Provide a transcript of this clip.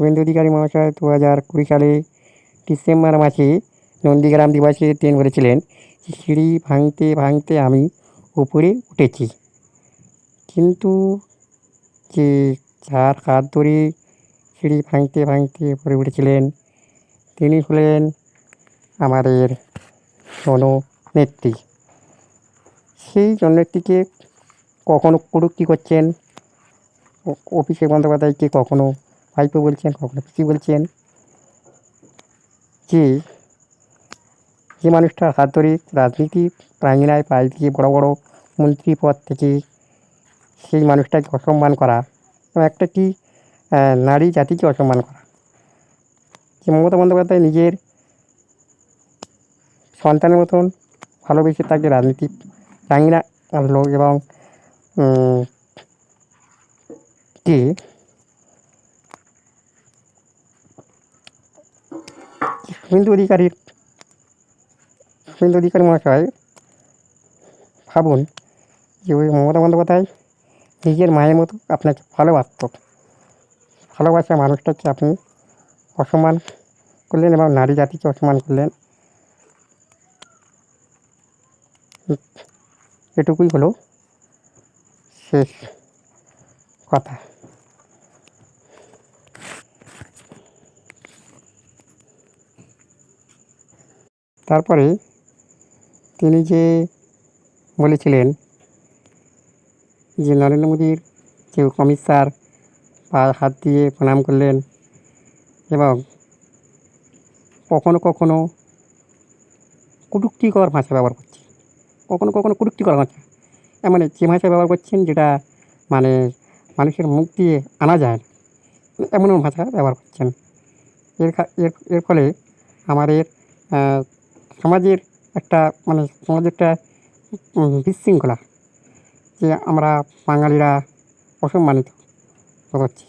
শুভেন্দু অধিকারী মহাশয় দু হাজার কুড়ি সালে ডিসেম্বর মাসে নন্দীগ্রাম দিবসে তিনি বলেছিলেন সিঁড়ি ভাঙতে ভাঙতে আমি উপরে উঠেছি। কিন্তু যে যার হাত ধরে সিঁড়ি ভাঙতে ভাঙতে উপরে উঠেছিলেন, তিনি হলেন আমাদের জননেত্রী। সেই জননেত্রীকে কখনো কটূক্তি করছেন? অভিষেক বন্দ্যোপাধ্যায়কে কখনো ভাইপো বলছেন কখনো পিসি বলছেন যে যে মানুষটার হাত ধরে রাজনীতি প্রাঙ্গিনায় পাশ দিয়ে বড় বড় মন্ত্রী পদ থেকে সেই মানুষটাকে অসম্মান করা একটা কি নারী জাতিকে অসম্মান করা। যে মমতা বন্দ্যোপাধ্যায় নিজের সন্তানের মতন ভালোবেসে তাকে রাজনীতি প্রাঙ্গিনা আনলো এবং উম, শুভেন্দু অধিকারীর শুভেন্দু অধিকারী মহাশয় ভাবুন যে ওই মমতা বন্দ্যোপাধ্যায় নিজের মায়ের মতো আপনাকে ভালোবাসত। ভালোবাসা মানুষটাকে আপনি অসম্মান করলেন এবং নারী জাতিকে অসম্মান করলেন। এটুকুই হলো শেষ কথা। তারপরে তিনি যে বলেছিলেন যে নরেন্দ্র মোদীর কেউ স্যার পা হাত দিয়ে প্রণাম করলেন এবং কখনো কখনো কটূক্তিকর ভাষা ব্যবহার করছে কখনো কখনো কটূক্তিকর ভাষা মানে যে ভাষা ব্যবহার করছেন যেটা মানে মানুষের মুখ দিয়ে আনা যায় না এমন ভাষা ব্যবহার করছেন। এর এর ফলে আমাদের সমাজের একটা মানে সমাজের একটা বিশৃঙ্খলা যে আমরা বাঙালিরা অসম্মানিত হচ্ছে